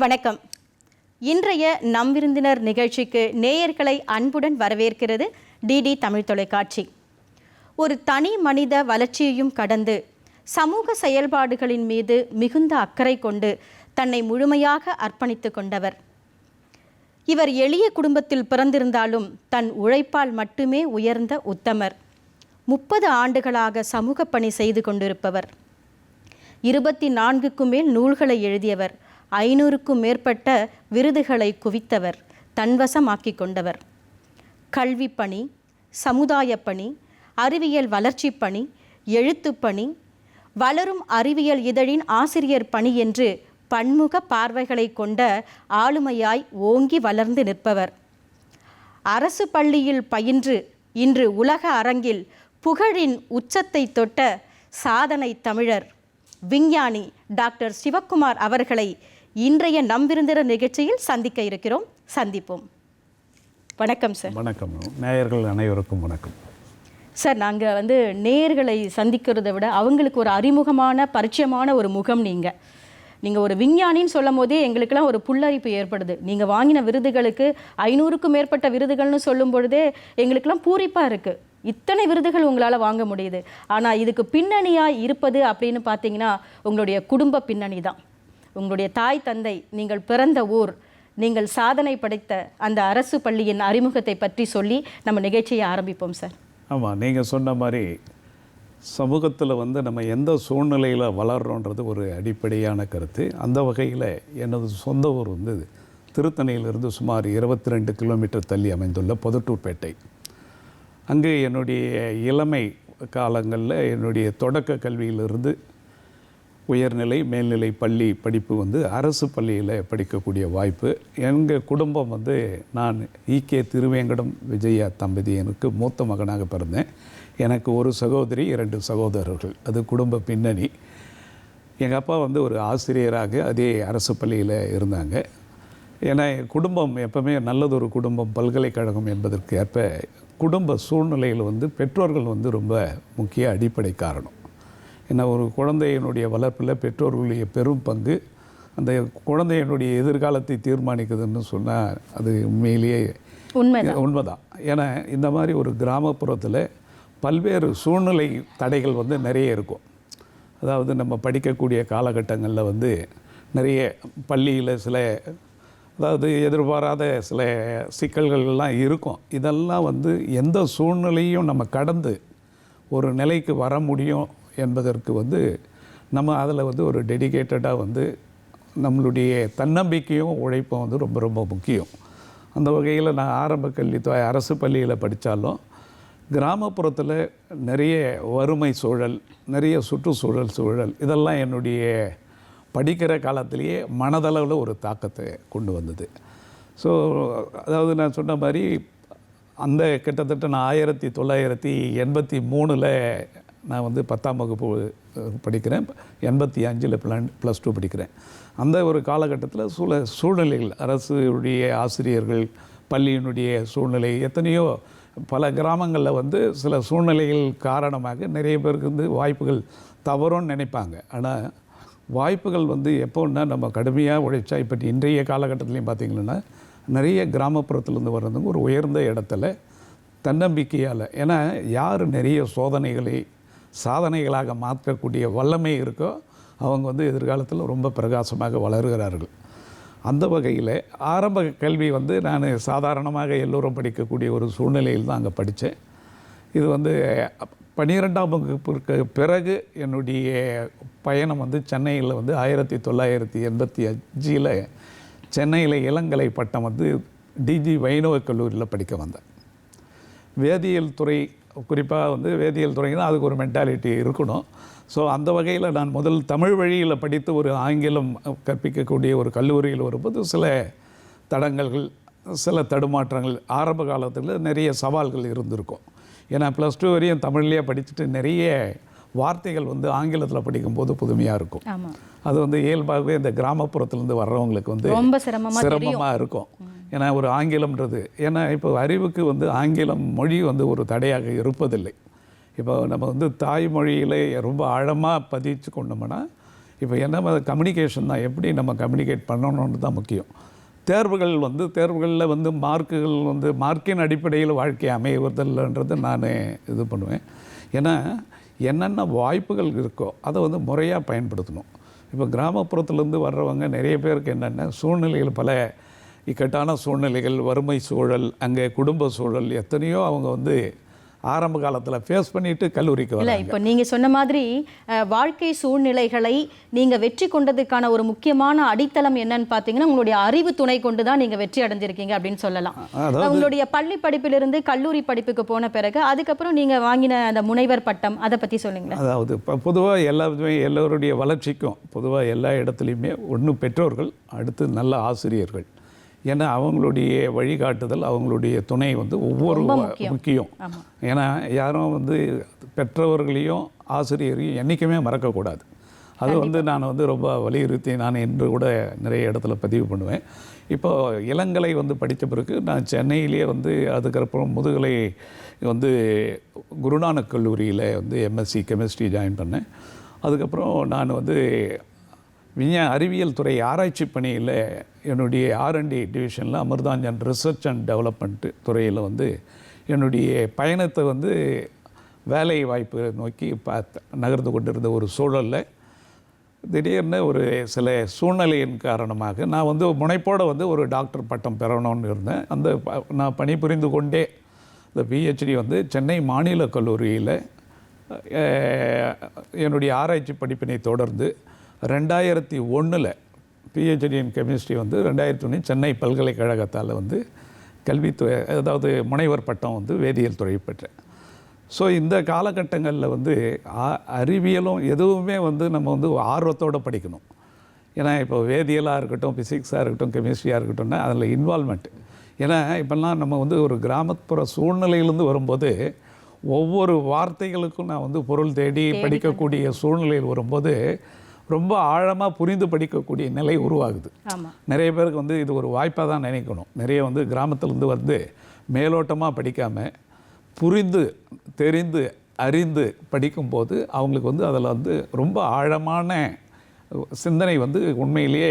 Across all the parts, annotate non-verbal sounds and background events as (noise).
வணக்கம். இன்றைய நம் விருந்தினர் நிகழ்ச்சிக்கு நேயர்களை அன்புடன் வரவேற்கிறது டிடி தமிழ் தொலைக்காட்சி. ஒரு தனி மனித வளர்ச்சியையும் கடந்து சமூக செயல்பாடுகளின் மீது மிகுந்த அக்கறை கொண்டு தன்னை முழுமையாக அர்ப்பணித்து கொண்டவர். இவர் எளிய குடும்பத்தில் பிறந்திருந்தாலும் தன் உழைப்பால் மட்டுமே உயர்ந்த உத்தமர். முப்பது ஆண்டுகளாக சமூக பணி செய்து கொண்டிருப்பவர். இருபத்தி நான்குக்கும் மேல் நூல்களை எழுதியவர். ஐநூறுக்கும் மேற்பட்ட விருதுகளை குவித்தவர் தன்வசமாக்கி கொண்டவர். கல்வி பணி சமுதாயப் பணி அறிவியல் வளர்ச்சி பணி எழுத்துப்பணி வளரும் அறிவியல் இதழின் ஆசிரியர் பணி என்று பன்முக பார்வைகளை கொண்ட ஆளுமையாய் ஓங்கி வளர்ந்து நிற்பவர். அரசு பள்ளியில் பயின்று இன்று உலக அரங்கில் புகழின் உச்சத்தை தொட்ட சாதனை தமிழர் விஞ்ஞானி டாக்டர் சிவக்குமார் அவர்களை இன்றைய நம்பிருந்திர நிகழ்ச்சியில் சந்திக்க இருக்கிறோம். சந்திப்போம். வணக்கம் சார். வணக்கம். நேயர்கள் அனைவருக்கும் வணக்கம். சார் நாங்கள் வந்து நேயர்களை சந்திக்கிறதை விட அவங்களுக்கு ஒரு அறிமுகமான பரிச்சயமான ஒரு முகம் நீங்கள் நீங்கள் ஒரு விஞ்ஞானின்னு சொல்லும் போதே எங்களுக்கெல்லாம் ஒரு புல்லரிப்பு ஏற்படுது. நீங்கள் வாங்கின விருதுகளுக்கு ஐநூறுக்கும் மேற்பட்ட விருதுகள்னு சொல்லும் பொழுதே எங்களுக்கெல்லாம் பூரிப்பாக இருக்குது இத்தனை விருதுகள் உங்களால் வாங்க முடியுது. ஆனால் இதுக்கு பின்னணியாக இருப்பது அப்படின்னு பார்த்தீங்கன்னா உங்களுடைய குடும்ப பின்னணி தான் உங்களுடைய தாய் தந்தை நீங்கள் பிறந்த ஊர் நீங்கள் சாதனை படைத்த அந்த அரசு பள்ளியின் அறிமுகத்தை பற்றி சொல்லி நம்ம நிகழ்ச்சியை ஆரம்பிப்போம் சார். ஆமாம் நீங்கள் சொன்ன மாதிரி சமூகத்தில் வந்து நம்ம எந்த சூழ்நிலையில் வளர்கிறோன்றது ஒரு அடிப்படையான கருத்து. அந்த வகையில் எனது சொந்த ஊர் வந்து திருத்தணியிலிருந்து சுமார் இருபத்தி ரெண்டு கிலோமீட்டர் தள்ளி அமைந்துள்ள பொதுட்டூர்பேட்டை. அங்கே என்னுடைய இளமை காலங்களில் என்னுடைய தொடக்க கல்வியிலிருந்து உயர்நிலை மேல்நிலை பள்ளி படிப்பு வந்து அரசு பள்ளியில் படிக்கக்கூடிய வாய்ப்பு. எங்கள் குடும்பம் வந்து நான் ஈகே திருவேங்கடம் விஜயா தம்பதியனுக்கு மூத்த மகனாக பிறந்தேன். எனக்கு ஒரு சகோதரி இரண்டு சகோதரர்கள். அது குடும்ப பின்னணி. எங்கள் அப்பா வந்து ஒரு ஆசிரியராக அதே அரசு பள்ளியில் இருந்தாங்க. ஏன்னா என் குடும்பம் எப்பவுமே நல்லதொரு குடும்பம் பல்கலைக்கழகம் என்பதற்கு ஏற்ப குடும்ப சூழ்நிலையில் வந்து பெற்றோர்கள் வந்து ரொம்ப முக்கிய அடிப்படை காரணம். ஏன்னா ஒரு குழந்தையினுடைய வளர்ப்பில் பெற்றோர்களுடைய பெரும் பங்கு. அந்த குழந்தையினுடைய எதிர்காலத்தை தீர்மானிக்குதுன்னு சொன்னால் அது உண்மையிலேயே உண்மை உண்மைதான். ஏன்னா இந்த மாதிரி ஒரு கிராமப்புறத்தில் பல்வேறு சூழ்நிலை தடைகள் வந்து நிறைய இருக்கும். அதாவது நம்ம படிக்கக்கூடிய காலகட்டங்களில் வந்து நிறைய பள்ளியில் சில அதாவது எதிர்பாராத சில சிக்கல்கள்லாம் இருக்கும். இதெல்லாம் வந்து எந்த சூழ்நிலையும் நம்ம கடந்து ஒரு நிலைக்கு வர முடியும் என்பதற்கு வந்து நம்ம அதில் வந்து ஒரு டெடிகேட்டடாக வந்து நம்மளுடைய தன்னம்பிக்கையும் உழைப்பும் வந்து ரொம்ப ரொம்ப முக்கியம். அந்த வகையில் நான் ஆரம்ப கல்வித்துறை அரசு பள்ளியில் படித்தாலும் கிராமப்புறத்தில் நிறைய வறுமை சூழல் நிறைய சுற்றுச்சூழல் சூழல் இதெல்லாம் என்னுடைய படிக்கிற காலத்திலேயே மனதளவில் ஒரு தாக்கத்தை கொண்டு வந்தது. ஸோ அதாவது நான் சொன்ன மாதிரி அந்த கிட்டத்தட்ட நான் ஆயிரத்தி தொள்ளாயிரத்தி எண்பத்தி மூணில் நான் வந்து பத்தாம் வகுப்பு படிக்கிறேன். எண்பத்தி அஞ்சில் பிளான் ப்ளஸ் டூ படிக்கிறேன். அந்த ஒரு காலகட்டத்தில் சூழ சூழ்நிலைகள் அரசுடைய ஆசிரியர்கள் பள்ளியினுடைய சூழ்நிலை எத்தனையோ பல கிராமங்களில் வந்து சில சூழ்நிலைகள் காரணமாக நிறைய பேருக்கு வந்து வாய்ப்புகள் தவறும்னு நினைப்பாங்க. ஆனால் வாய்ப்புகள் வந்து எப்போன்னா நம்ம கடுமையாக உழைச்சா இப்போ இன்றைய காலகட்டத்துலேயும் பார்த்திங்கன்னா நிறைய கிராமப்புறத்துலேருந்து வர்றதுங்க ஒரு உயர்ந்த இடத்துல தன்னம்பிக்கையால் ஏன்னா யார் நிறைய சோதனைகளை சாதனைகளாக மாற்றக்கூடிய வல்லமை இருக்கோ அவங்க வந்து எதிர்காலத்தில் ரொம்ப பிரகாசமாக வளர்கிறார்கள். அந்த வகையில் ஆரம்ப கல்வி வந்து நான் சாதாரணமாக எல்லோரும் படிக்கக்கூடிய ஒரு சூழ்நிலையில் தான் அங்கே படித்தேன் இது வந்து பன்னிரெண்டாம் வகுப்பிற்கு பிறகு என்னுடைய பயணம் வந்து சென்னையில் வந்து ஆயிரத்தி தொள்ளாயிரத்தி எண்பத்தி அஞ்சில் சென்னையில் இளங்கலை பட்டம் வந்து டிஜி வைணவ கல்லூரியில் படிக்க வந்தேன். வேதியியல் துறை குறிப்பாக வந்து வேதியியல் துறைனா அதுக்கு ஒரு மென்டாலிட்டி இருக்கணும். ஸோ அந்த வகையில் நான் முதல் தமிழ் வழியில் படித்து ஒரு ஆங்கிலம் கற்பிக்கக்கூடிய ஒரு கல்லூரியில் வரும்போது சில தடங்கல்கள் சில தடுமாற்றங்கள் ஆரம்ப காலத்தில் நிறைய சவால்கள் இருந்திருக்கும். ஏன்னா ப்ளஸ் டூ வரையும் தமிழ்லேயே படிச்சுட்டு நிறைய வார்த்தைகள் வந்து ஆங்கிலத்தில் படிக்கும்போது புதுமையாக இருக்கும். அது வந்து இயல்பாகவே இந்த கிராமப்புறத்துலேருந்து வர்றவங்களுக்கு வந்து ரொம்ப சிரமமா சிரமமாக இருக்கும். ஏன்னா ஒரு ஆங்கிலம்ன்றது ஏன்னா இப்போ அறிவுக்கு வந்து ஆங்கிலம் மொழி வந்து ஒரு தடையாக இருப்பதில்லை. இப்போ நம்ம வந்து தாய்மொழியிலே ரொம்ப ஆழமாக பதிச்சு கொண்டோம்னா இப்போ என்ன கம்யூனிகேஷன் தான் எப்படி நம்ம கம்யூனிகேட் பண்ணணும்னு தான் முக்கியம். தேர்வுகள் வந்து தேர்வுகளில் வந்து மார்க்குகள் வந்து மார்க்கின் அடிப்படையில் வாழ்க்கை அமைவதில்லைன்றது நான் இது பண்ணுவேன். ஏன்னா என்னென்ன வாய்ப்புகள் இருக்கோ அதை வந்து முறையாக பயன்படுத்தணும். இப்போ கிராமப்புறத்துலேருந்து வர்றவங்க நிறைய பேருக்கு என்னென்ன சூழ்நிலைகள் பல இக்கட்டான சூழ்நிலைகள் வறுமை சூழல் அங்கே குடும்ப சூழல் எத்தனையோ அவங்க வந்து ஆரம்ப காலத்தில் ஃபேஸ் பண்ணிட்டு கல்லூரிக்கு இல்ல இப்போ நீங்க சொன்ன மாதிரி வாழ்க்கை சூழ்நிலைகளை நீங்க வெற்றி கொண்டதுக்கான ஒரு முக்கியமான அடித்தளம் என்னன்னு பார்த்தீங்கன்னா உங்களுடைய அறிவு துணை கொண்டு தான் நீங்க வெற்றி அடைஞ்சிருக்கீங்க அப்படின்னு சொல்லலாம். உங்களுடைய பள்ளி படிப்பிலிருந்து கல்லூரி படிப்புக்கு போன பிறகு அதுக்கப்புறம் நீங்க வாங்கின அந்த முனைவர் பட்டம் அதை பத்தி சொல்லுங்களேன். அதாவது இப்போ பொதுவாக எல்லாருமே எல்லோருடைய வளர்ச்சிக்கும் பொதுவாக எல்லா இடத்துலையுமே ஒன்று பெற்றோர்கள் அடுத்து நல்ல ஆசிரியர்கள். ஏன்னா அவங்களுடைய வழிகாட்டுதல் அவங்களுடைய துணை வந்து ஒவ்வொரு முக்கியம். ஏன்னா யாரும் வந்து பெற்றவர்களையும் ஆசிரியரையும் என்றைக்குமே மறக்கக்கூடாது. அது வந்து நான் வந்து ரொம்ப வலியுறுத்தி நான் இன்று கூட நிறைய இடத்துல பதிவு பண்ணுவேன். இப்போ இளங்கலை வந்து படித்த பிறகு நான் சென்னையிலேயே வந்து அதுக்கப்புறம் முதுகலை வந்து குருநானக் கல்லூரியில் வந்து எம்எஸ்சி கெமிஸ்ட்ரி ஜாயின் பண்ணேன். அதுக்கப்புறம் நான் வந்து விஞ்ஞா அறிவியல் துறை ஆராய்ச்சி பணியில் என்னுடைய ஆர்என்டி டிவிஷனில் அமிர்தாஞ்சன் ரிசர்ச் அண்ட் டெவலப்மெண்ட் துறையில் வந்து என்னுடைய பயணத்தை வந்து வேலை வாய்ப்புகளை நோக்கி பார்த்த நகர்ந்து கொண்டிருந்த ஒரு சூழலில் திடீர்னு ஒரு சில சூழ்நிலையின் காரணமாக நான் வந்து முனைப்போடு வந்து ஒரு டாக்டர் பட்டம் பெறணும்னு இருந்தேன். அந்த ப- நான் பணிபுரிந்து கொண்டே இந்த பிஹெச்டி வந்து சென்னை மாநில கல்லூரியில் என்னுடைய ஆராய்ச்சி படிப்பினை தொடர்ந்து ரெண்டாயிரத்தி ஒன்றில் பிஹெச்டி இன் கெமிஸ்ட்ரி வந்து ரெண்டாயிரத்தி ஒன்று சென்னை பல்கலைக்கழகத்தால் வந்து கல்வித்துறை அதாவது முனைவர் பட்டம் வந்து வேதியியல் துறை பெற்றேன் ஸோ இந்த காலகட்டங்களில் வந்து அறிவியலும் எதுவுமே வந்து நம்ம வந்து ஆர்வத்தோடு படிக்கணும். ஏன்னா இப்போ வேதியியலாக இருக்கட்டும் ஃபிசிக்ஸாக இருக்கட்டும் கெமிஸ்ட்ரியாக இருக்கட்டும்னா அதில் இன்வால்மெண்ட் ஏன்னா இப்போல்லாம் நம்ம வந்து ஒரு கிராமப்புற சூழ்நிலையிலேருந்து வரும்போது ஒவ்வொரு வார்த்தைகளுக்கும் நான் வந்து பொருள் தேடி படிக்கக்கூடிய சூழ்நிலையில் வரும்போது ரொம்ப ஆழமாக புரிந்து படிக்கக்கூடிய நிலை உருவாகுது. நிறைய பேருக்கு வந்து இது ஒரு வாய்ப்பாக தான் நினைக்கணும். நிறைய வந்து கிராமத்துலேருந்து வந்து மேலோட்டமாக படிக்காமல் புரிந்து தெரிந்து அறிந்து படிக்கும்போது அவங்களுக்கு வந்து அதில் வந்து ரொம்ப ஆழமான சிந்தனை வந்து உண்மையிலேயே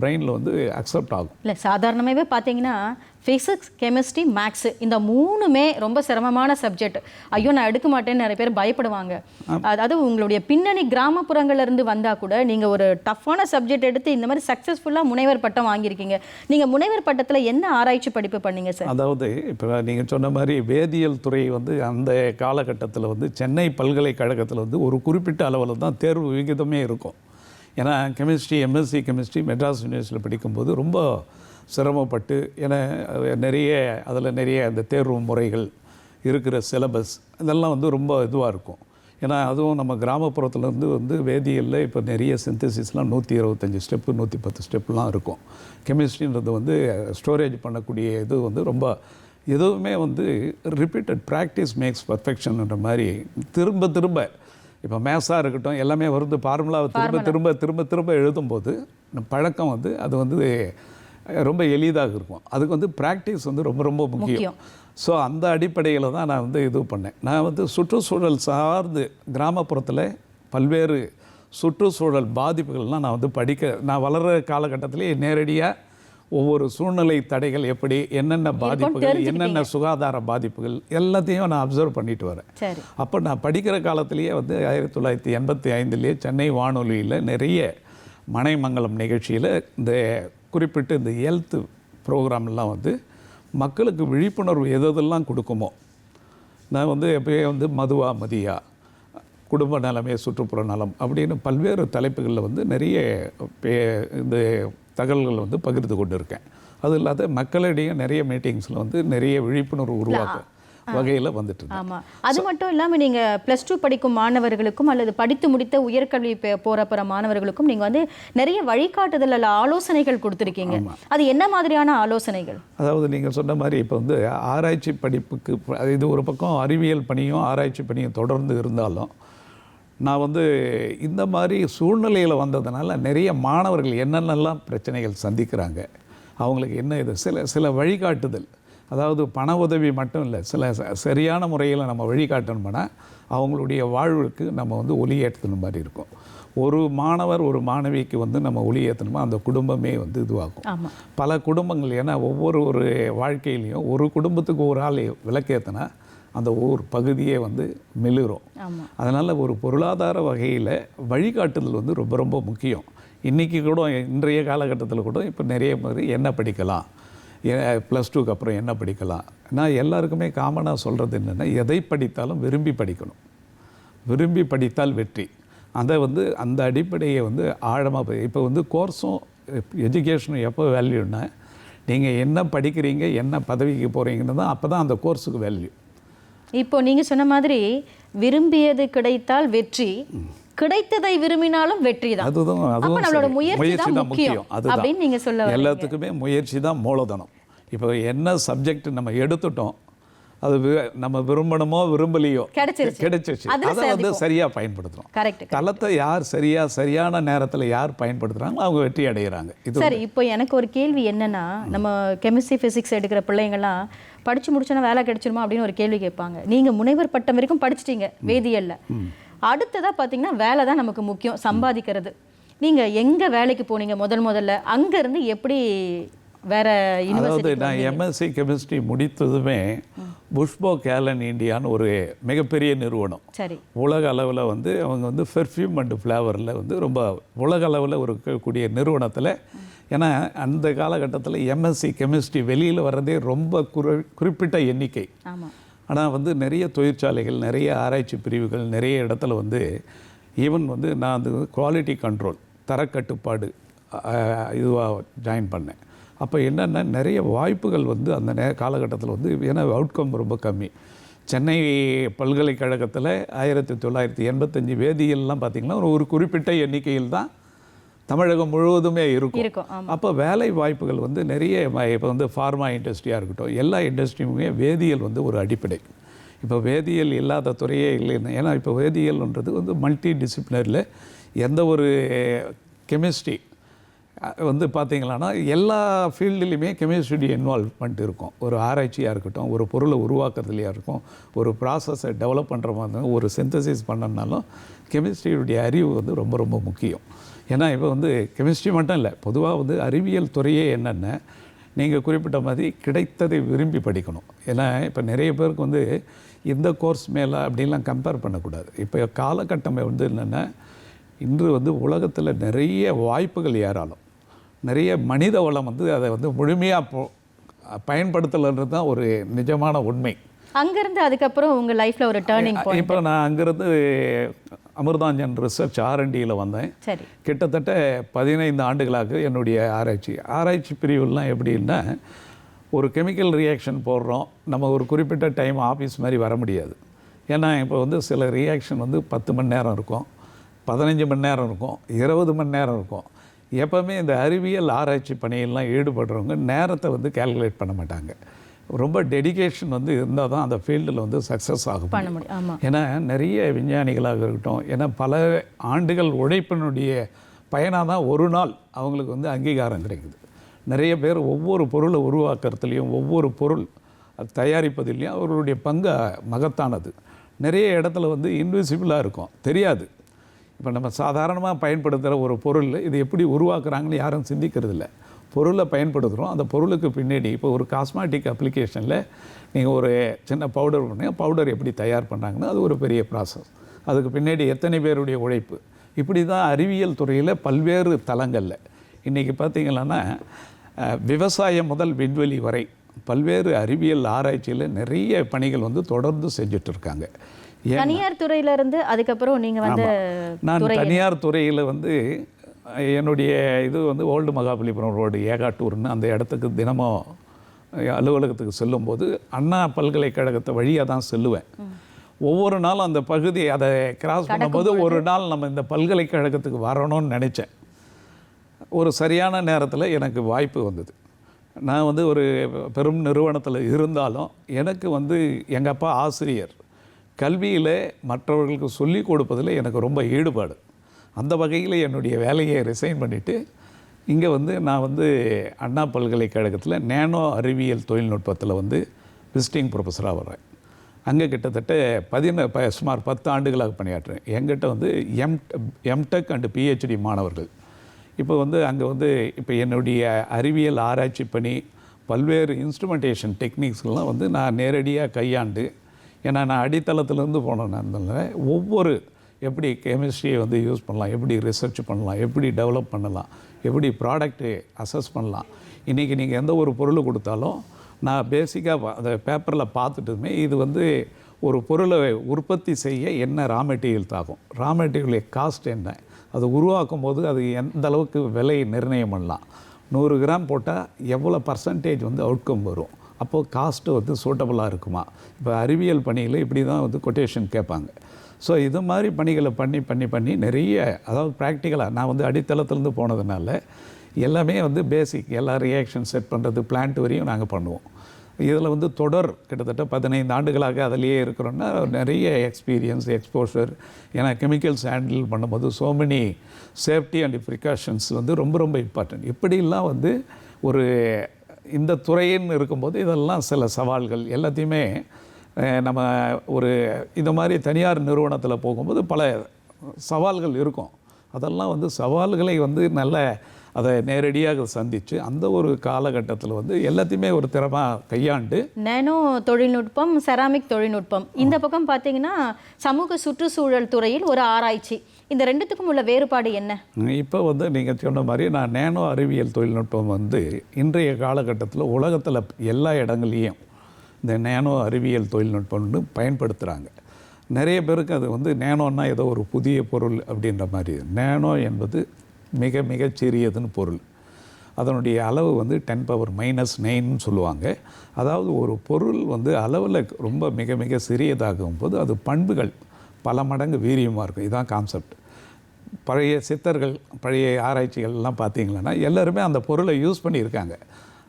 பிரெயினில் வந்து அக்செப்ட் ஆகும். இல்லை சாதாரணமாகவே பார்த்தீங்கன்னா ஃபிசிக்ஸ் கெமிஸ்ட்ரி மேக்ஸு இந்த மூணுமே ரொம்ப சிரமமான சப்ஜெக்ட் ஐயோ நான் எடுக்க மாட்டேன்னு நிறைய பேர் பயப்படுவாங்க. அதாவது உங்களுடைய பின்னணி கிராமப்புறங்கள்ல இருந்து வந்தால் கூட நீங்கள் ஒரு டஃப்பான சப்ஜெக்ட் எடுத்து இந்த மாதிரி சக்ஸஸ்ஃபுல்லாக முனைவர் பட்டம் வாங்கியிருக்கீங்க. நீங்கள் முனைவர் பட்டத்தில் என்ன ஆராய்ச்சி படிப்பு பண்ணீங்க சார் அதாவது இப்போ நீங்கள் சொன்ன மாதிரி வேதியியல் துறை வந்து அந்த காலகட்டத்தில் வந்து சென்னை பல்கலைக்கழகத்தில் வந்து ஒரு குறிப்பிட்ட அளவில் தான் தேர்வு விகிதமே இருக்கும். ஏன்னா கெமிஸ்ட்ரி எம்எஸ்சி கெமிஸ்ட்ரி மெட்ராஸ் யூனிவர்சிட்டியில் படிக்கும்போது ரொம்ப சிரமப்பட்டு ஏன்னா நிறைய அதில் நிறைய அந்த தேர்வு முறைகள் இருக்கிற சிலபஸ் இதெல்லாம் வந்து ரொம்ப இதுவாக இருக்கும். ஏன்னா அதுவும் நம்ம கிராமப்புறத்துலேருந்து வந்து வேதியியலில் இப்போ நிறைய சிந்தசிஸ்லாம் நூற்றி இருபத்தஞ்சி ஸ்டெப்பு நூற்றி பத்து ஸ்டெப்லாம் இருக்கும். கெமிஸ்ட்ரின்றது வந்து ஸ்டோரேஜ் பண்ணக்கூடிய இது வந்து ரொம்ப எதுவுமே வந்து ரிப்பீட்டட் ப்ராக்டிஸ் மேக்ஸ் பர்ஃபெக்ஷன்ன்ற மாதிரி திரும்ப திரும்ப இப்போ மேத்ஸாக இருக்கட்டும் எல்லாமே வருது. ஃபார்முலாவை திரும்ப திரும்ப திரும்ப திரும்ப எழுதும்போது பழக்கம் வந்து அது வந்து ரொம்ப எளிதாக இருக்கும். அதுக்கு வந்து ப்ராக்டிஸ் வந்து ரொம்ப ரொம்ப முக்கியம். ஸோ அந்த அடிப்படையில் தான் நான் வந்து இது பண்ணேன். நான் வந்து சுற்றுச்சூழல் சார்ந்து கிராமப்புறத்தில் பல்வேறு சுற்றுச்சூழல் பாதிப்புகள்லாம் நான் வந்து படிக்க நான் வளர்கிற காலகட்டத்திலேயே நேரடியாக ஒவ்வொரு சூழ்நிலை தடைகள் எப்படி என்னென்ன பாதிப்புகள். என்னென்ன சுகாதார பாதிப்புகள் எல்லாத்தையும் நான் அப்சர்வ் பண்ணிட்டு வரேன் அப்போ நான் படிக்கிற காலத்திலேயே வந்து ஆயிரத்தி தொள்ளாயிரத்தி எண்பத்தி ஐந்துலேயே சென்னை வானொலியில் நிறைய மனைமங்கலம் நிகழ்ச்சியில் இந்த குறிப்பிட்டு இந்த ஹெல்த் ப்ரோக்ராம்லாம் வந்து மக்களுக்கு விழிப்புணர்வு எது எதெல்லாம் கொடுக்குமோ நான் வந்து எப்பயே வந்து மதுவா மதியா குடும்ப நலமே சுற்றுப்புற நலம் அப்படின்னு பல்வேறு தலைப்புகளில் வந்து நிறைய பே- இந்த தகவல்கள் வந்து பகிர்ந்து கொண்டு இருக்கேன் அது இல்லாத மக்களிடையே நிறைய மீட்டிங்ஸில் வந்து நிறைய விழிப்புணர்வு உருவாக்க வகையில் வந்துட்டு இருந்தேன். ஆமா. அது மட்டும் இல்லாம நீங்க ப்ளஸ் டூ படிக்கும் மாணவர்களுக்கும் அல்லது படித்து முடித்த உயர்கல்வி பெ- போற போற மாணவர்களுக்கும் நீங்க வந்து நிறைய வழிகாட்டுதல் அல்ல ஆலோசனைகள் கொடுத்துருக்கீங்க. அது என்ன மாதிரியான ஆலோசனைகள்? அதாவது நீங்கள் சொன்ன மாதிரி இப்போ வந்து ஆராய்ச்சி படிப்புக்கு இது ஒரு பக்கம் அறிவியல் பணியும் ஆராய்ச்சி பணியும் தொடர்ந்து இருந்தாலும் நான் வந்து இந்த மாதிரி சூழ்நிலையில் வந்ததுனால நிறைய மாணவர்கள் என்னென்னலாம் பிரச்சனைகள் சந்திக்கிறாங்க அவங்களுக்கு என்ன இது சில சில வழிகாட்டுதல் அதாவது பண உதவி மட்டும் இல்லை சில ச- சரியான முறையில் நம்ம வழிகாட்டணும்னா அவங்களுடைய வாழ்வுக்கு நம்ம வந்து ஒளியேற்றணும் மாதிரி இருக்கும். ஒரு மாணவர் ஒரு மாணவிக்கு வந்து நம்ம ஒளி ஏற்றணுமோ அந்த குடும்பமே வந்து இதுவாகும். பல குடும்பங்கள் ஏன்னா ஒவ்வொரு ஒரு வாழ்க்கையிலையும் ஒரு குடும்பத்துக்கு ஒரு ஆள் விளக்கேற்றினா அந்த ஒவ்வொரு பகுதியே வந்து ஆமாம் அதனால் ஒரு பொருளாதார வகையில் வழிகாட்டுதல் வந்து ரொம்ப ரொம்ப முக்கியம். இன்றைக்கி கூட இன்றைய காலகட்டத்தில் கூட இப்போ நிறைய பேர் என்ன படிக்கலாம்? ப்ளஸ் டூக்கு அப்புறம் என்ன படிக்கலாம்? நான் எல்லாருக்குமே காமனாக சொல்கிறது என்னென்னா எதை படித்தாலும் விரும்பி படிக்கணும். விரும்பி படித்தால் வெற்றி. அதை வந்து அந்த அடிப்படையை வந்து ஆழமாக இப்போ வந்து கோர்ஸும் எஜுகேஷனும் எப்போ வேல்யூன்னா நீங்கள் என்ன படிக்கிறீங்க என்ன பதவிக்கு போகிறீங்கன்னு தான் அப்போ தான் அந்த கோர்ஸுக்கு வேல்யூ இப்போ நீங்க சொன்ன மாதிரி விரும்பியது கிடைத்தால் வெற்றி. கிடைத்ததை விரும்பினாலும் வெற்றி தான் அதுதான் அதுவும் நம்மளோட. முயற்சி தான் முக்கியம் அதுதான். அப்படின்னு நீங்க சொல்ல. எல்லாத்துக்குமே முயற்சி தான் மூலதனம். இப்போ என்ன சப்ஜெக்ட் நம்ம எடுத்துட்டோம் அது நம்ம விரும்பணுமோ விரும்பலையோ கிடைச்சிருச்சு. அதை வந்து சரியாக பயன்படுத்துகிறோம் கரெக்ட் தளத்தை யார் சரியா சரியான நேரத்தில் யார் பயன்படுத்துகிறாங்களோ அவங்க வெற்றி அடைகிறாங்க இது சரி இப்போ எனக்கு ஒரு கேள்வி என்னன்னா நம்ம கெமிஸ்ட்ரி ஃபிசிக்ஸ் எடுக்கிற பிள்ளைங்கலாம் படிச்சு முடிச்சோன்னா வேலை கிடைச்சிருமா அப்படின்னு ஒரு கேள்வி கேட்பாங்க. நீங்க முனைவர் பட்டம் வரைக்கும் படிச்சிட்டீங்க வேதியியல்ல. அடுத்ததா பார்த்தீங்கன்னா வேலை தான் நமக்கு முக்கியம் சம்பாதிக்கிறது. நீங்க எங்க வேலைக்கு போனீங்க முதல் முதல்ல? அங்க இருந்து எப்படி வேற அதாவது நான் எம்எஸ்சி கெமிஸ்ட்ரி முடித்ததுமே புஷ்போ கேலன் இந்தியான்னு ஒரு மிகப்பெரிய நிறுவனம். சரி. உலக அளவில் வந்து அவங்க வந்து பெர்ஃப்யூம் அண்ட் ஃப்ளேவரில் வந்து ரொம்ப உலக அளவில் ஒரு இருக்கக்கூடிய நிறுவனத்தில் ஏன்னா அந்த காலகட்டத்தில் எம்எஸ்சி கெமிஸ்ட்ரி வெளியில் வர்றதே ரொம்ப குறி குறிப்பிட்ட எண்ணிக்கை. ஆனால் வந்து நிறைய தொழிற்சாலைகள் நிறைய ஆராய்ச்சி பிரிவுகள் நிறைய இடத்துல வந்து ஈவன் வந்து நான் வந்து குவாலிட்டி கண்ட்ரோல் தரக்கட்டுப்பாடு இதுவாக ஜாயின் பண்ணேன். அப்போ என்னென்னா நிறைய வாய்ப்புகள் வந்து அந்த நே காலகட்டத்தில் வந்து ஏன்னா அவுட்கம் ரொம்ப கம்மி. சென்னை பல்கலைக்கழகத்தில் ஆயிரத்தி தொள்ளாயிரத்தி எண்பத்தஞ்சு வேதியியல்லாம் பார்த்திங்கன்னா ஒரு ஒரு குறிப்பிட்ட எண்ணிக்கையில் தான் தமிழகம் முழுவதுமே இருக்கும். அப்போ வேலை வாய்ப்புகள் வந்து நிறைய இப்போ வந்து ஃபார்மா இண்டஸ்ட்ரியாக இருக்கட்டும் எல்லா இண்டஸ்ட்ரியுமே வேதியியல் வந்து ஒரு அடிப்படை. இப்போ வேதியியல் இல்லாத துறையே இல்லைன்னு ஏன்னா இப்போ வேதியியல்ன்றது வந்து மல்டி டிசிப்ளினரியில் எந்த ஒரு கெமிஸ்ட்ரி வந்து பார்த்தீங்களான்னா எல்லா ஃபீல்டுலேயுமே கெமிஸ்ட்ரி இன்வால்வ்மெண்ட் இருக்கும். ஒரு ஆராய்ச்சியாக இருக்கட்டும் ஒரு பொருளை உருவாக்குறதுலையா இருக்கும் ஒரு ப்ராசஸை டெவலப் பண்ணுற மாதிரி ஒரு சிந்தசிஸ் பண்ணனாலும் கெமிஸ்ட்ரியுடைய அறிவு வந்து ரொம்ப ரொம்ப முக்கியம். ஏன்னா இப்போ வந்து கெமிஸ்ட்ரி மட்டும் இல்லை பொதுவாக வந்து அறிவியல் துறையே என்னென்ன நீங்கள் குறிப்பிட்ட மாதிரி கிடைத்ததை விரும்பி படிக்கணும். ஏன்னா இப்போ நிறைய பேருக்கு வந்து இந்த கோர்ஸ் மேலே அப்படின்லாம் கம்பேர் பண்ணக்கூடாது. இப்போ காலகட்டம் வந்து என்னென்னா இன்று வந்து உலகத்தில் நிறைய வாய்ப்புகள் ஏராளம். நிறைய மனித வளம் வந்து அதை வந்து முழுமையாக போ பயன்படுத்தலைன்றது தான் ஒரு நிஜமான உண்மை. அங்க இருந்து அதுக்கப்புறம் உங்க லைஃப்ல ஒரு டேர்னிங் இப்போ நான் அங்கேருந்து அமிர்தாஞ்சன் ரிசர்ச் ஆர்என்டியில் வந்தேன். சரி. கிட்டத்தட்ட பதினைந்து ஆண்டுகளாக என்னுடைய ஆராய்ச்சி. ஆராய்ச்சி பிரிவுலாம் எப்படின்னா ஒரு கெமிக்கல் ரியாக்ஷன் போடுறோம். நம்ம ஒரு குறிப்பிட்ட டைம் ஆஃபீஸ் மாதிரி வர முடியாது. ஏன்னா இப்போ வந்து சில ரியாக்ஷன் வந்து பத்து மணி நேரம் இருக்கும். பதினஞ்சு மணி நேரம் இருக்கும். இருபது மணி நேரம் இருக்கும். எப்போவுமே இந்த அறிவியல் ஆராய்ச்சி பணியெல்லாம் ஈடுபடுறவங்க நேரத்தை வந்து கால்குலேட் பண்ண மாட்டாங்க. ரொம்ப டெடிகேஷன் வந்து இருந்தால் தான் அந்த ஃபீல்டில் வந்து சக்ஸஸ் ஆகும் பண்ண முடியும். ஆமா. ஏன்னா நிறைய விஞ்ஞானிகளாக இருக்கட்டும் ஏன்னா பல ஆண்டுகள் உழைப்பினுடைய பயனாக தான் ஒரு நாள் அவங்களுக்கு வந்து அங்கீகாரம் கிடைக்குது. நிறைய பேர் ஒவ்வொரு பொருளை உருவாக்குறதுலையும் ஒவ்வொரு பொருள் தயாரிப்பதிலையும் அவர்களுடைய பங்கு மகத்தானது. நிறைய இடத்துல வந்து இன்விசிபிளாக இருக்கும். தெரியாது. இப்போ நம்ம சாதாரணமாக பயன்படுத்துகிற ஒரு பொருள் இது எப்படி உருவாக்குறாங்கன்னு யாரும் சிந்திக்கிறது இல்லை பொருளை பயன்படுத்துகிறோம் அந்த பொருளுக்கு பின்னாடி இப்போ ஒரு காஸ்மெட்டிக் அப்ளிகேஷனில் நீங்கள் ஒரு சின்ன பவுடர் பண்ணுங்க பவுடர் எப்படி தயார் பண்ணுறாங்கன்னா அது ஒரு பெரிய ப்ராசஸ் அதுக்கு பின்னாடி எத்தனை பேருடைய உழைப்பு? இப்படி தான் அறிவியல் துறையில் பல்வேறு தளங்களில். இன்றைக்கி பார்த்தீங்கன்னா விவசாயம் முதல் விண்வெளி வரை பல்வேறு அறிவியல் ஆராய்ச்சியில் நிறைய பணிகள் வந்து தொடர்ந்து செஞ்சுட்டு இருக்காங்க தனியார் துறையில இருந்து அதுக்கப்புறம் நீங்க வந்து நான் தனியார் துறையில் வந்து என்னுடைய இது வந்து ஓல்டு மகாபலிபுரம் ரோடு ஏகாட்டூர்னு அந்த இடத்துக்கு தினமும் அலுவலகத்துக்கு செல்லும்போது அண்ணா பல்கலைக்கழகத்தை வழியாக தான் செல்லுவேன். ஒவ்வொரு நாளும் அந்த பகுதி அதை கிராஸ் பண்ணும்போது ஒரு நாள் நம்ம இந்த பல்கலைக்கழகத்துக்கு வரணும்னு நினச்சேன். ஒரு சரியான நேரத்தில் எனக்கு வாய்ப்பு வந்தது. நான் வந்து ஒரு பெரும் நிறுவனத்தில் இருந்தாலும் எனக்கு வந்து எங்கள் அப்பா ஆசிரியர். கல்வியில் மற்றவர்களுக்கு சொல்லிக் கொடுப்பதில் எனக்கு ரொம்ப ஈடுபாடு. அந்த வகையில் என்னுடைய வேலையை ரிசைன் பண்ணிவிட்டு இங்கே வந்து நான் வந்து அண்ணா பல்கலைக்கழகத்தில் நேனோ அறிவியல் தொழில்நுட்பத்தில் வந்து விசிட்டிங் ப்ரொஃபஸராக வர்றேன். அங்கே கிட்டத்தட்ட பதின ப சுமார் பத்து ஆண்டுகளாக பணியாற்றுறேன். எங்கிட்ட வந்து எம் எம்டெக் அண்டு பிஹெச்டி மாணவர்கள். இப்போ வந்து அங்கே வந்து இப்போ என்னுடைய அறிவியல் ஆராய்ச்சி பணி பல்வேறு இன்ஸ்ட்ருமெண்டேஷன் டெக்னிக்ஸ்லாம் வந்து நான் நேரடியாக கையாண்டு ஏன்னா நான் அடித்தளத்துலேருந்து போனதுனால ஒவ்வொரு எப்படி கெமிஸ்ட்ரியை வந்து யூஸ் பண்ணலாம் எப்படி ரிசர்ச் பண்ணலாம் எப்படி டெவலப் பண்ணலாம் எப்படி ப்ராடக்ட்டு அசஸ் பண்ணலாம். இன்றைக்கி நீங்கள் எந்த ஒரு பொருள் கொடுத்தாலும் நான் பேசிக்காக அந்த பேப்பரில் பார்த்துட்டுமே இது வந்து ஒரு பொருளை உற்பத்தி செய்ய என்ன ரா மெட்டீரியல் தாகும் ரா மெட்டீரியல் காஸ்ட் என்ன? அது உருவாக்கும் போது அது எந்த அளவுக்கு விலை நிர்ணயம் பண்ணலாம். நூறு கிராம் போட்டால் எவ்வளோ பர்சன்டேஜ் வந்து அவுட்கம் வரும்? அப்போது காஸ்ட்டு வந்து சூட்டபுளாக இருக்குமா? இப்போ அறிவியல் பணியில் இப்படி தான் வந்து கொட்டேஷன் கேட்பாங்க. ஸோ இது மாதிரி பணிகளை பண்ணி பண்ணி பண்ணி நிறைய அதாவது ப்ராக்டிக்கலாக நான் வந்து அடித்தளத்துலேருந்து போனதுனால எல்லாமே வந்து பேசிக் எல்லா ரியாக்ஷன் செட் பண்ணுறது பிளான்ட் வரையும் நாங்கள் பண்ணுவோம். இதில் வந்து தொடர் கிட்டத்தட்ட பதினைந்து ஆண்டுகளாக அதிலேயே இருக்கிறோன்னா நிறைய எக்ஸ்பீரியன்ஸ் எக்ஸ்போஷர் ஏன்னா கெமிக்கல்ஸ் ஹேண்டில் பண்ணும்போது so many safety and precautions வந்து ரொம்ப ரொம்ப இம்பார்ட்டன்ட் இப்படிலாம் வந்து ஒரு இந்த துறைன்னு இருக்கும்போது இதெல்லாம் சில சவால்கள் எல்லாத்தையுமே நம்ம ஒரு இந்த மாதிரி தனியார் நிறுவனத்தில் போகும்போது பல சவால்கள் இருக்கும். அதெல்லாம் வந்து சவால்களை வந்து நல்ல அதை நேரடியாக சந்தித்து அந்த ஒரு காலகட்டத்தில் வந்து எல்லாத்தையுமே ஒரு திறமா கையாண்டு நேனோ தொழில்நுட்பம் செராமிக் தொழில்நுட்பம். இந்த பக்கம் பார்த்தீங்கன்னா சமூக சுற்றுச்சூழல் துறையில் ஒரு ஆராய்ச்சி. இந்த ரெண்டுத்துக்கும் உள்ள வேறுபாடு என்ன? இப்போ வந்து நீங்கள் சொன்ன மாதிரி நான் நேனோ அறிவியல் தொழில்நுட்பம் வந்து இன்றைய காலகட்டத்தில் உலகத்தில் எல்லா இடங்கள்லையும் இந்த நேனோ அறிவியல் தொழில்நுட்பம் பயன்படுத்துகிறாங்க நிறைய பேருக்கு அது வந்து நேனோன்னா ஏதோ ஒரு புதிய பொருள் அப்படின்ற மாதிரி. நேனோ என்பது மிக மிக சிறியதுன்னு பொருள். அதனுடைய அளவு வந்து டென் பவர் மைனஸ் நைன்னு சொல்லுவாங்க. அதாவது ஒரு பொருள் வந்து அளவில் ரொம்ப மிக மிக சிறியதாகும் போது அது பண்புகள் பல மடங்கு வீரியமாக இருக்கும். இதுதான் கான்செப்ட் பழைய சித்தர்கள் பழைய ஆராய்ச்சிகள்லாம் பார்த்தீங்களன்னா எல்லாருமே அந்த பொருளை யூஸ் பண்ணியிருக்காங்க.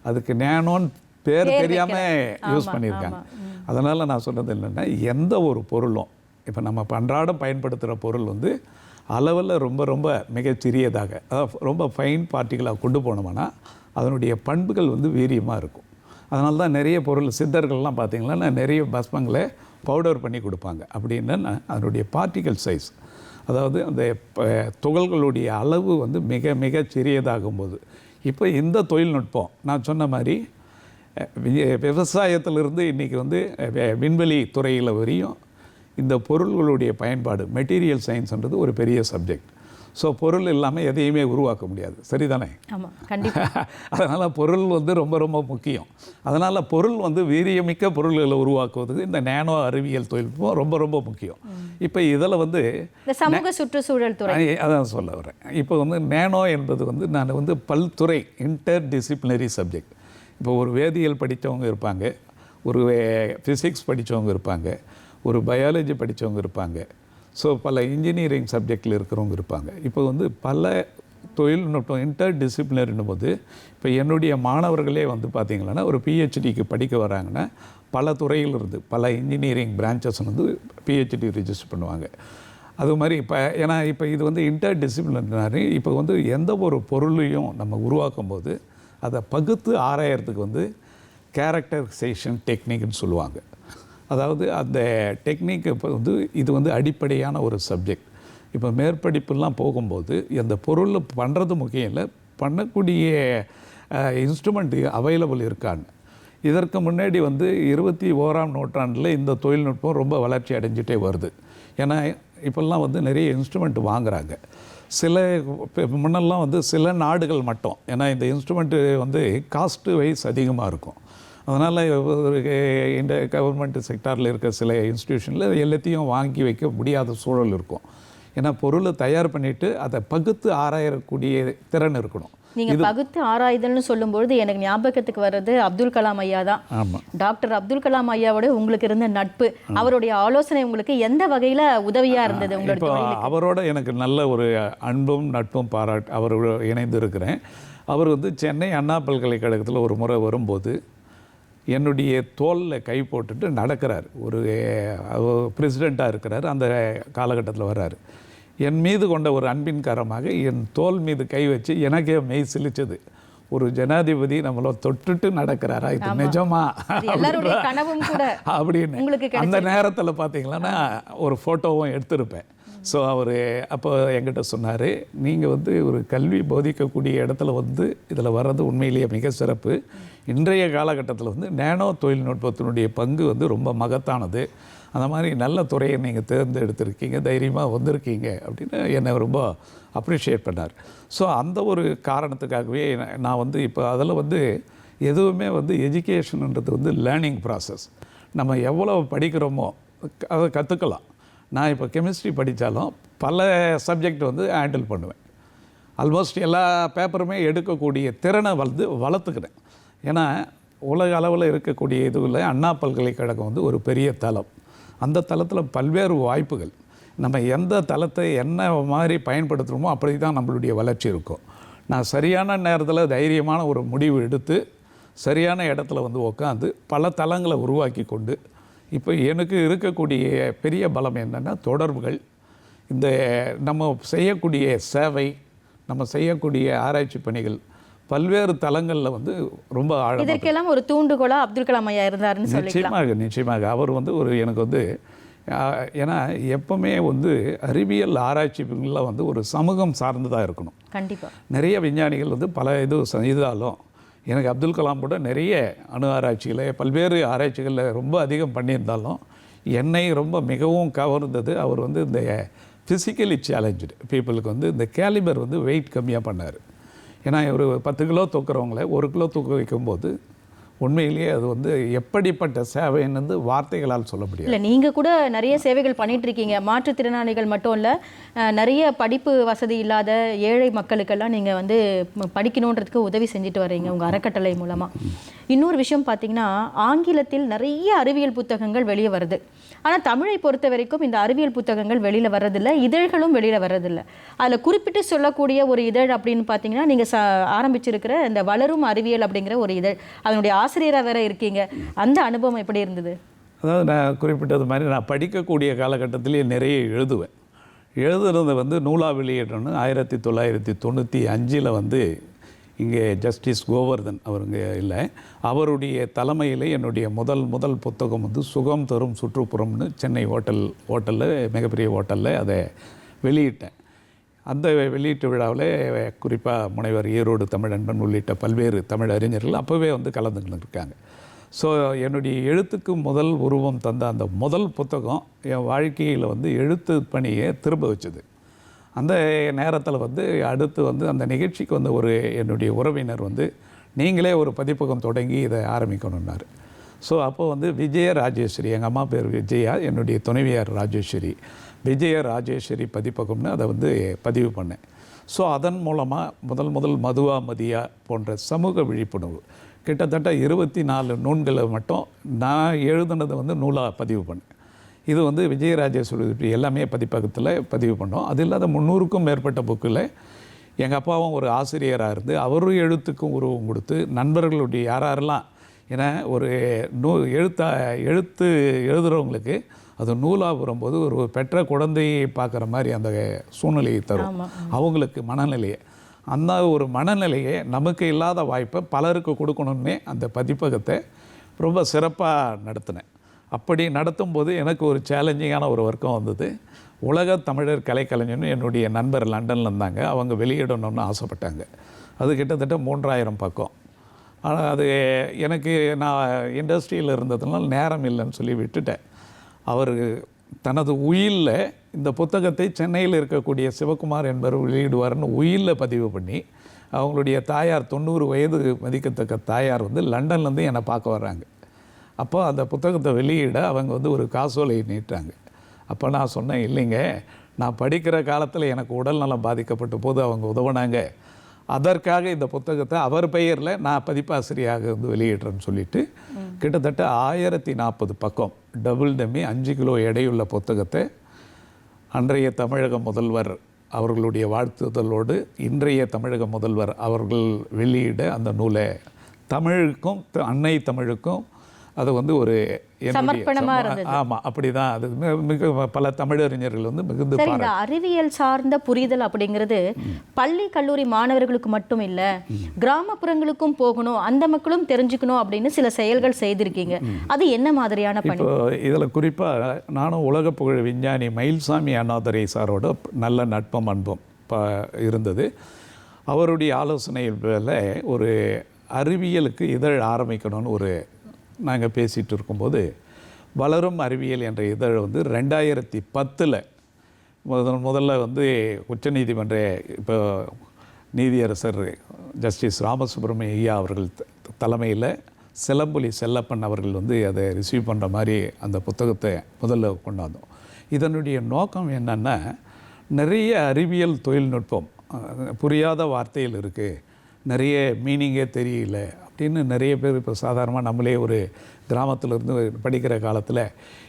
அதுக்கு நேனோன்னு பேர் தெரியாமல் யூஸ் பண்ணியிருக்காங்க. அதனால் நான் சொன்னது என்னென்னா எந்த ஒரு பொருளும் இப்போ நம்ம அன்றாடம் பயன்படுத்துகிற பொருள் வந்து அளவில் ரொம்ப ரொம்ப மிகச்சிறியதாக அதாவது ரொம்ப ஃபைன் பார்ட்டிகளாக கொண்டு போனோம்னா அதனுடைய பண்புகள் வந்து வீரியமாக இருக்கும். அதனால தான் நிறைய பொருள் சித்தர்கள்லாம் பார்த்தீங்கன்னா நிறைய பஸ்மங்களை பவுடர் பண்ணி கொடுப்பாங்க. அப்படின்னா அதனுடைய பார்ட்டிகல் சைஸ் அதாவது அந்த துகள்களுடைய அளவு வந்து மிக மிக சிறியதாகும்போது இப்போ இந்த தொழில்நுட்பம் நான் சொன்ன மாதிரி விவசாயத்திலிருந்து இன்றைக்கி வந்து விண்வெளி துறையில் வரையும் இந்த பொருள்களுடைய பயன்பாடு மெட்டீரியல் சயின்ஸ்ன்றது ஒரு பெரிய சப்ஜெக்ட் ஸோ பொருள் இல்லாமல் எதையுமே உருவாக்க முடியாது. சரிதானே? (laughs) அதனால் பொருள் வந்து ரொம்ப ரொம்ப முக்கியம். அதனால் பொருள் வந்து வீரியமிக்க பொருள்களை உருவாக்குவதுக்கு இந்த நேனோ அறிவியல் தொழில்நுட்பம் ரொம்ப ரொம்ப முக்கியம். இப்போ இதில் வந்து சமூக சுற்றுச்சூழல் துறை. அதான் சொல்ல வரேன். இப்போ வந்து நேனோ என்பது வந்து நான் வந்து பல்துறை இன்டர் டிசிப்ளினரி சப்ஜெக்ட் இப்போ ஒரு வேதியியல் படித்தவங்க இருப்பாங்க ஒரு ஃபிசிக்ஸ் படித்தவங்க இருப்பாங்க ஒரு பயாலஜி படித்தவங்க இருப்பாங்க. ஸோ பல இன்ஜினியரிங் சப்ஜெக்டில் இருக்கிறவங்க இருப்பாங்க. இப்போ வந்து பல தொழில்நுட்பம் இன்டர் டிசிப்ளினரின் போது இப்போ என்னுடைய மாணவர்களே வந்து பார்த்திங்கன்னா ஒரு பிஹெச்டிக்கு படிக்க வராங்கன்னா பல துறையில் இருந்து பல இன்ஜினியரிங் பிரான்ச்சஸ் வந்து பிஹெச்டி ரிஜிஸ்டர் பண்ணுவாங்க. அது மாதிரி இப்போ ஏன்னா இப்போ இது வந்து இன்டர் டிசிப்ளினரி இப்போ வந்து எந்த ஒரு பொருளையும் நம்ம உருவாக்கும் போது அதை பகுத்து ஆராயறதுக்கு வந்து கேரக்டரைசேஷன் டெக்னிக்னு சொல்லுவாங்க. அதாவது அந்த டெக்னிக் இப்போ வந்து இது வந்து அடிப்படையான ஒரு சப்ஜெக்ட் இப்போ மேற்படிப்புலாம் போகும்போது அந்த பொருள் பண்ணுறது முக்கியம் இல்லை பண்ணக்கூடிய இன்ஸ்ட்ருமெண்ட் அவைலபிள் இருக்கான்னு. இதற்கு முன்னாடி வந்து இருபத்தி ஓராம் நூற்றாண்டில் இந்த தொழில்நுட்பம் ரொம்ப வளர்ச்சி அடைஞ்சிட்டே வருது. ஏன்னா இப்போல்லாம் வந்து நிறைய இன்ஸ்ட்ருமெண்ட் வாங்குகிறாங்க சில முன்னெல்லாம் வந்து சில நாடுகள் மட்டும். ஏன்னா இந்த இன்ஸ்ட்ருமெண்ட்டு வந்து காஸ்ட்டு வைஸ் அதிகமாக இருக்கும். அதனால் ஒரு இந்த கவர்மெண்ட் செக்டாரில் இருக்க சில இன்ஸ்டியூஷனில் எல்லாத்தையும் வாங்கி வைக்க முடியாத சூழல் இருக்கும். ஏன்னா பொருளை தயார் பண்ணிவிட்டு அதை பகுத்து ஆராயக்கூடிய திறன் இருக்கணும். நீங்க பகுத்து ஆராய்தல்னு சொல்லும்பொழுது எனக்கு ஞாபகத்துக்கு வர்றது அப்துல் கலாம் ஐயா தான். டாக்டர் அப்துல் கலாம் ஐயாவோட உங்களுக்கு இருந்த நட்பு அவருடைய ஆலோசனை உங்களுக்கு எந்த வகையில உதவியா இருந்தது உங்களோட இப்போ அவரோட எனக்கு நல்ல ஒரு அன்பும் நட்பும் பாராட்டு அவரோட இணைந்து இருக்கிறேன் அவர் வந்து சென்னை அண்ணா பல்கலைக்கழகத்தில் ஒரு முறை வரும்போது என்னுடைய தோளில் கை போட்டுட்டு நடக்கிறார். ஒரு பிரசிடெண்ட்டாக இருக்கிறார். அந்த காலகட்டத்தில் வர்றாரு. என் மீது கொண்ட ஒரு அன்பின் காரணமாக என் தோல் மீது கை வச்சு எனக்கே மெய் சிலிச்சது. ஒரு ஜனாதிபதி நம்மள தொட்டுட்டு நடக்கிறாரா? இது நிஜமா? அப்படின்னு அந்த நேரத்தில் பார்த்தீங்கன்னா ஒரு ஃபோட்டோவும் எடுத்திருப்பேன். ஸோ அவர் அப்போ என்கிட்ட சொன்னார் நீங்கள் வந்து ஒரு கல்வி போதிக்கக்கூடிய இடத்துல வந்து இதில் வர்றது உண்மையிலேயே மிக சிறப்பு. இன்றைய காலகட்டத்தில் வந்து நேனோ தொழில்நுட்பத்தினுடைய பங்கு வந்து ரொம்ப மகத்தானது. அந்த மாதிரி நல்ல துறையை நீங்கள் தேர்ந்தெடுத்திருக்கீங்க தைரியமாக வந்திருக்கீங்க அப்படின்னு என்னை ரொம்ப அப்ரிஷியேட் பண்ணார். ஸோ அந்த ஒரு காரணத்துக்காகவே நான் நான் வந்து இப்போ அதில் வந்து எதுவுமே வந்து எஜுகேஷன்ன்றது வந்து லேர்னிங் ப்ராசஸ் நம்ம எவ்வளோ படிக்கிறோமோ அதை கற்றுக்கலாம் நான் இப்போ கெமிஸ்ட்ரி படித்தாலும் பல சப்ஜெக்ட் வந்து ஹேண்டில் பண்ணுவேன். ஆல்மோஸ்ட் எல்லா பேப்பருமே எடுக்கக்கூடிய திறனை வந்து வளர்த்துக்கிறேன் ஏன்னா உலக அளவில் இருக்கக்கூடிய இதுவில் அண்ணா பல்கலைக்கழகம் வந்து ஒரு பெரிய தளம். அந்த தளத்தில் பல்வேறு வாய்ப்புகள். நம்ம எந்த தளத்தை என்ன மாதிரி பயன்படுத்துகிறோமோ அப்படி தான் நம்மளுடைய வளர்ச்சி இருக்கும். நான் சரியான நேரத்தில் தைரியமான ஒரு முடிவு எடுத்து சரியான இடத்துல வந்து உட்காந்து பல தளங்களை உருவாக்கி கொண்டு இப்போ எனக்கு இருக்கக்கூடிய பெரிய பலம் என்னென்னா தொடர்புகள். இந்த நம்ம செய்யக்கூடிய சேவை நம்ம செய்யக்கூடிய ஆராய்ச்சி பணிகள் பல்வேறு தளங்களில் வந்து ரொம்ப ஆழம் இதற்கெல்லாம் ஒரு தூண்டுகோலா அப்துல் கலாம் ஐயா இருந்தாருன்னு நிச்சயமாக நிச்சயமாக. அவர் வந்து ஒரு எனக்கு வந்து ஏன்னா எப்பவுமே வந்து அறிவியல் ஆராய்ச்சிகளில் வந்து ஒரு சமூகம் சார்ந்ததாக இருக்கணும். கண்டிப்பா. நிறைய விஞ்ஞானிகள் வந்து பல இது செய்தாலும் எனக்கு அப்துல் கலாம் கூட நிறைய அணு ஆராய்ச்சிகளை பல்வேறு ஆராய்ச்சிகளில் ரொம்ப அதிகம் பண்ணியிருந்தாலும் என்னை ரொம்ப மிகவும் கவர்ந்தது அவர் வந்து இந்த ஃபிசிக்கலி சேலஞ்சு பீப்புளுக்கு வந்து இந்த கேலிபர் வந்து வெயிட் கம்மியாக பண்ணார். ஏன்னா ஒரு பத்து கிலோ தூக்குறவங்கள ஒரு கிலோ தூக்க வைக்கும்போது உண்மையிலேயே அது வந்து எப்படிப்பட்ட சேவைன்னு வந்து வார்த்தைகளால் சொல்ல முடியாது. இல்லை நீங்கள் கூட நிறைய சேவைகள் பண்ணிட்டு இருக்கீங்க மாற்றுத்திறனாளிகள் மட்டும் இல்லை நிறைய படிப்பு வசதி இல்லாத ஏழை மக்களுக்கெல்லாம் நீங்கள் வந்து படிக்கணுன்றதுக்கு உதவி செஞ்சுட்டு வரீங்க உங்கள் அறக்கட்டளை மூலமாக இன்னொரு விஷயம் பார்த்தீங்கன்னா ஆங்கிலத்தில் நிறைய அறிவியல் புத்தகங்கள் வெளியே வருது. ஆனால் தமிழை பொறுத்த வரைக்கும் இந்த அறிவியல் புத்தகங்கள் வெளியில் வர்றதில்லை இதழ்களும் வெளியில் வர்றதில்லை. அதில் குறிப்பிட்டு சொல்லக்கூடிய ஒரு இதழ் அப்படின்னு பார்த்தீங்கன்னா நீங்கள் ச ஆரம்பிச்சிருக்கிற இந்த வளரும் அறிவியல் அப்படிங்கிற ஒரு இதழ். அதனுடைய ஆசிரியராக வேற இருக்கீங்க. அந்த அனுபவம் எப்படி இருந்தது? அதாவது நான் குறிப்பிட்டது மாதிரி நான் படிக்கக்கூடிய காலகட்டத்திலேயே நிறைய எழுதுவேன். எழுதுறது வந்து நூலா வெளியிடணும்னு ஆயிரத்தி தொள்ளாயிரத்தி தொண்ணூற்றி அஞ்சில் வந்து இங்கே ஜஸ்டிஸ் கோவர்தன் அவருங்க இல்லை. அவருடைய தலைமையில் என்னுடைய முதல் முதல் புத்தகம் வந்து சுகம் தரும் சுற்றுப்புறம்னு சென்னை ஹோட்டல் ஹோட்டலில் மிகப்பெரிய ஹோட்டலில் அதை வெளியிட்டேன். அந்த வெளியீட்டு விழாவில் குறிப்பாக முனைவர் ஈரோடு தமிழன்பன் உள்ளிட்ட பல்வேறு தமிழ் அறிஞர்கள் அப்போவே வந்து கலந்துக்கிட்டு இருக்காங்க ஸோ என்னுடைய எழுத்துக்கு முதல் உருவம் தந்த அந்த முதல் புத்தகம் என் வாழ்க்கையில் வந்து எழுத்து பணியை திரும்ப வச்சது. அந்த நேரத்தில் வந்து அடுத்து வந்து அந்த நிகழ்ச்சிக்கு வந்து ஒரு என்னுடைய உறவினர் வந்து நீங்களே ஒரு பதிப்பகம் தொடங்கி இதை ஆரம்பிக்கணுன்னாரு ஸோ அப்போது வந்து விஜய ராஜேஸ்வரி எங்கள் அம்மா பேர் விஜயா என்னுடைய துணைவியார் ராஜேஸ்வரி. விஜய ராஜேஸ்வரி பதிப்பகம்னு அதை வந்து பதிவு பண்ணேன். ஸோ அதன் மூலமாக முதல் முதல் மதுவா மதியா போன்ற சமூக விழிப்புணர்வு. கிட்டத்தட்ட இருபத்தி நாலு நூல்களை மட்டும் நான் எழுதுனதை வந்து நூலாக பதிவு பண்ணேன். இது வந்து விஜயராஜேஸ்வரி இப்படி எல்லாமே பதிப்பகத்தில் பதிவு பண்ணோம். அது இல்லாத முந்நூறுக்கும் மேற்பட்ட புக்கில் எங்கள் அப்பாவும் ஒரு ஆசிரியராக இருந்து அவரும் எழுத்துக்கும் உருவம் கொடுத்து நண்பர்களுடைய யார் யாரெல்லாம் ஏன்னா ஒரு நூ எழுத்தா எழுத்து எழுதுகிறவங்களுக்கு அது நூலாக வரும்போது ஒரு பெற்ற குழந்தையை பார்க்குற மாதிரி அந்த சூழ்நிலையை தரும். அவங்களுக்கு மனநிலையை. அந்த ஒரு மனநிலையை நமக்கு இல்லாத வாய்ப்பை பலருக்கு கொடுக்கணும்னே அந்த பதிப்பகத்தை ரொம்ப சிறப்பாக நடத்தினேன். அப்படி நடத்தும் போது எனக்கு ஒரு சேலஞ்சிங்கான ஒரு ஒர்க்கம் வந்தது. உலக தமிழர் கலைக்கலைஞர்னு என்னுடைய நண்பர் லண்டனில் இருந்தாங்க. அவங்க வெளியிடணும்னு ஆசைப்பட்டாங்க. அது கிட்டத்தட்ட மூன்றாயிரம் பக்கம். ஆனால் அது எனக்கு நான் இண்டஸ்ட்ரியில் இருந்ததுனால நேரம் இல்லைன்னு சொல்லி விட்டுட்டேன். அவர் தனது உயிலில் இந்த புத்தகத்தை சென்னையில் இருக்கக்கூடிய சிவகுமார் என்பவர் வெளியிடுவார்னு உயிலில் பதிவு பண்ணி அவங்களுடைய தாயார் தொண்ணூறு வயது மதிக்கத்தக்க தாயார் வந்து லண்டன்லேருந்து என்னை பார்க்க வர்றாங்க. அப்போ அந்த புத்தகத்தை வெளியிட அவங்க வந்து ஒரு காசோலை நீட்டாங்க அப்போ நான் சொன்னேன் இல்லைங்க நான் படிக்கிற காலத்தில் எனக்கு உடல்நலம் பாதிக்கப்பட்ட போது அவங்க உதவுனாங்க. அதற்காக இந்த புத்தகத்தை அவர் பெயரில் நான் பதிப்பாசிரியாக வந்து வெளியிடுறேன்னு சொல்லிட்டு கிட்டத்தட்ட ஆயிரத்தி நாற்பது பக்கம் டபுள் டம்மி அஞ்சு கிலோ எடையுள்ள புத்தகத்தை அன்றைய தமிழக முதல்வர் அவர்களுடைய வாழ்த்துதலோடு இன்றைய தமிழக முதல்வர் அவர்கள் வெளியிட அந்த நூலை தமிழுக்கும் த- அன்னை தமிழுக்கும் அது வந்து ஒரு என்னுடைய சமர்ப்பணமா சம- இருந்தது. ஆமா அப்படிதான். அது மிக பல தமிழறிஞர்கள் வந்து மிகுந்து இந்த அறிவியல் சார்ந்த புரிதல் அப்படிங்கிறது பள்ளி கல்லூரி மாணவர்களுக்கு மட்டும் இல்ல கிராமப்புறங்களுக்கும் போகணும் அந்த மக்களும் தெரிஞ்சுக்கணும் அப்படின்னு சில செயல்கள் செய்திருக்கீங்க. அது என்ன மாதிரியான பணி? இப்போ இதில் குறிப்பாக நானும் உலக புகழ் விஞ்ஞானி மயில்சாமி அண்ணாதுரை சாரோட நல்ல நட்பம் அன்பும் இருந்தது. அவருடைய ஆலோசனையில் ஒரு அறிவியலுக்கு இதழ் ஆரம்பிக்கணும்னு ஒரு நாங்கள் பேசிகிட்டு இருக்கும்போது வளரும் அறிவியல் என்ற இதழ் வந்து ரெண்டாயிரத்தி பத்தில் முதல் முதல்ல வந்து உச்சநீதிமன்ற இப்போ நீதியரசர் ஜஸ்டிஸ் ராமசுப்ரமணிய ஐயா அவர்கள் தலைமையில் சிலம்புலி செல்லப்பன் அவர்கள் வந்து அதை ரிசீவ் பண்ணுற மாதிரி அந்த புத்தகத்தை முதல்ல கொண்டாந்தோம். இதனுடைய நோக்கம் என்னென்னா நிறைய அறிவியல் தொழில்நுட்பம் புரியாத வார்த்தையில் இருக்குது நிறைய மீனிங்கே தெரியல. அப்படின்னு நிறைய பேர் இப்போ சாதாரணமாக நம்மளே ஒரு கிராமத்தில் இருந்து படிக்கிற காலத்தில்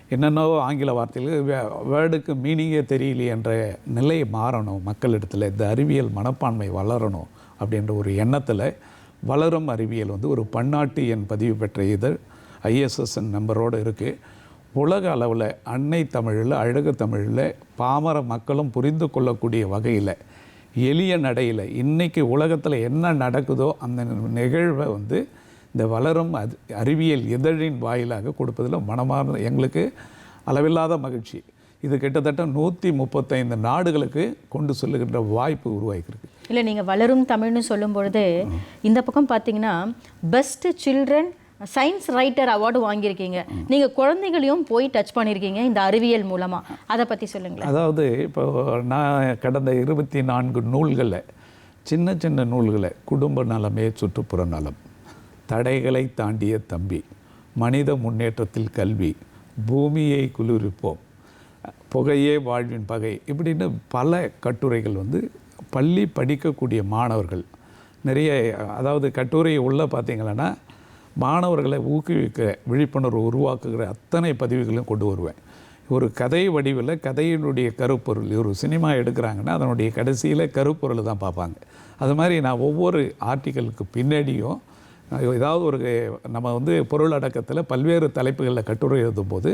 என்னென்னவோ ஆங்கில வார்த்தைகள் வேர்டுக்கு மீனிங்கே தெரியலையே என்ற நிலை மாறணும் மக்களிடத்தில் இந்த அறிவியல் மனப்பான்மை வளரணும் அப்படின்ற ஒரு எண்ணத்தில் வளரும் அறிவியல் வந்து ஒரு பன்னாட்டு எண் பதிவு பெற்ற இதழ் ஐஎஸ்எஸ்என் நம்பரோடு இருக்குது உலக அளவில் அன்னை தமிழில் அழகு தமிழில் பாமர மக்களும் புரிந்து கொள்ளக்கூடிய வகையில் எளிய நடையில் இன்றைக்கி உலகத்தில் என்ன நடக்குதோ அந்த நிகழ்வை வந்து இந்த வளரும் அது அறிவியல் இதழின் வாயிலாக கொடுப்பதில் மனமார்ந்த எங்களுக்கு அளவில்லாத மகிழ்ச்சி. இது கிட்டத்தட்ட நூற்றி முப்பத்தைந்து நாடுகளுக்கு கொண்டு செல்லுகின்ற வாய்ப்பு உருவாக்கியிருக்கு இல்லை நீங்கள் வளரும் தமிழ்னு சொல்லும் பொழுது இந்த பக்கம் பார்த்தீங்கன்னா best children science writer award வாங்கியிருக்கீங்க. நீங்கள் குழந்தைகளையும் போய் டச் பண்ணியிருக்கீங்க இந்த அறிவியல் மூலமாக அதை பற்றி சொல்லுங்களேன். அதாவது இப்போ நான் கடந்த இருபத்தி நான்கு நூல்களை சின்ன சின்ன நூல்களை குடும்ப நலமே சுற்றுப்புற நலம் தடைகளை தாண்டிய தம்பி மனித முன்னேற்றத்தில் கல்வி பூமியை குளிர்விப்போம் புகையே வாழ்வின் பகை இப்படின்னு பல கட்டுரைகள் வந்து பள்ளி படிக்கக்கூடிய மாணவர்கள் நிறைய அதாவது கட்டுரை உள்ளே பார்த்தீங்கன்னா மாணவர்களை ஊக்குவிக்க விழிப்புணர்வு உருவாக்குகிற அத்தனை பதிவுகளையும் கொண்டு வருவேன். ஒரு கதை வடிவில் கதையினுடைய கருப்பொருள் ஒரு சினிமா எடுக்கிறாங்கன்னா அதனுடைய கடைசியில் கருப்பொருள் தான் பார்ப்பாங்க. அது மாதிரி நான் ஒவ்வொரு ஆர்டிக்கலுக்கு பின்னாடியும் ஏதாவது ஒரு நம்ம வந்து பொருள் அடக்கத்தில் பல்வேறு தலைப்புகளில் கட்டுரை எழுதும்போது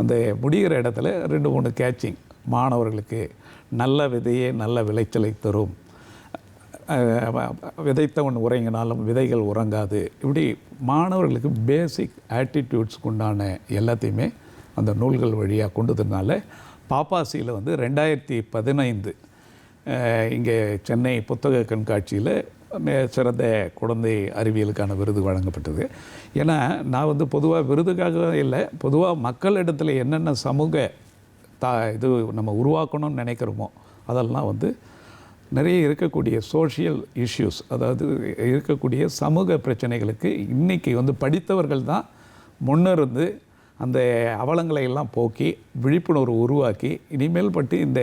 அந்த முடிகிற இடத்துல ரெண்டு மூணு கேட்சிங் மாணவர்களுக்கு நல்ல விதையே நல்ல விளைச்சலை தரும். விதைத்தவன் உறங்கினாலும் விதைகள் உறங்காது. இப்படி மாணவர்களுக்கு பேசிக் ஆட்டிடியூட்ஸ்க்கு உண்டான எல்லாத்தையுமே அந்த நூல்கள் வழியாக கொண்டதுனால பாப்பாசியில் வந்து ரெண்டாயிரத்தி பதினைந்து இங்கே சென்னை புத்தக கண்காட்சியில் சிறந்த குழந்தை அறிவியலுக்கான விருது வழங்கப்பட்டது. ஏன்னா நான் வந்து பொதுவாக விருதுக்காக இல்லை பொதுவாக மக்களிடத்தில் என்னென்ன சமூக தா இது நம்ம உருவாக்கணும்னு நினைக்கிறோமோ அதெல்லாம் வந்து நிறைய இருக்கக்கூடிய சோஷியல் இஷ்யூஸ் அதாவது இருக்கக்கூடிய சமூக பிரச்சனைகளுக்கு இன்றைக்கி வந்து படித்தவர்கள் தான் முன்னிருந்து அந்த அவலங்களை எல்லாம் போக்கி விழிப்புணர்வு உருவாக்கி இனிமேல் பட்டு இந்த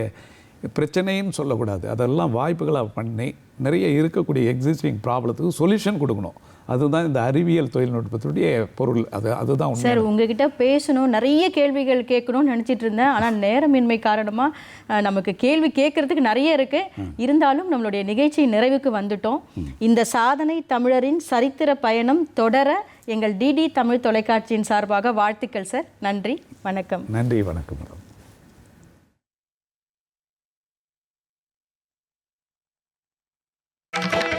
பிரச்சனைன்னு சொல்லக்கூடாது. அதெல்லாம் வாய்ப்புகளாக பண்ணி நிறைய இருக்கக்கூடிய எக்ஸிஸ்டிங் ப்ராப்ளத்துக்கு சொல்யூஷன் கொடுக்கணும். அதுதான் இந்த அறிவியல் தொழில்நுட்பத்துடைய பொருள். அது அதுதான் சார் உங்ககிட்ட பேசணும் நிறைய கேள்விகள் கேட்கணும்னு நினைச்சிட்டு இருந்தேன். ஆனா நேரமின்மை காரணமா அஹ், நமக்கு கேள்வி கேட்கறதுக்கு நிறைய இருக்கு. இருந்தாலும் நம்மளுடைய நிகழ்ச்சி நிறைவுக்கு வந்துட்டோம். இந்த சாதனை தமிழரின் சரித்திர பயணம் தொடர எங்கள் டிடி தமிழ் தொலைக்காட்சியின் சார்பாக வாழ்த்துக்கள் சார். நன்றி வணக்கம். நன்றி வணக்கம். you.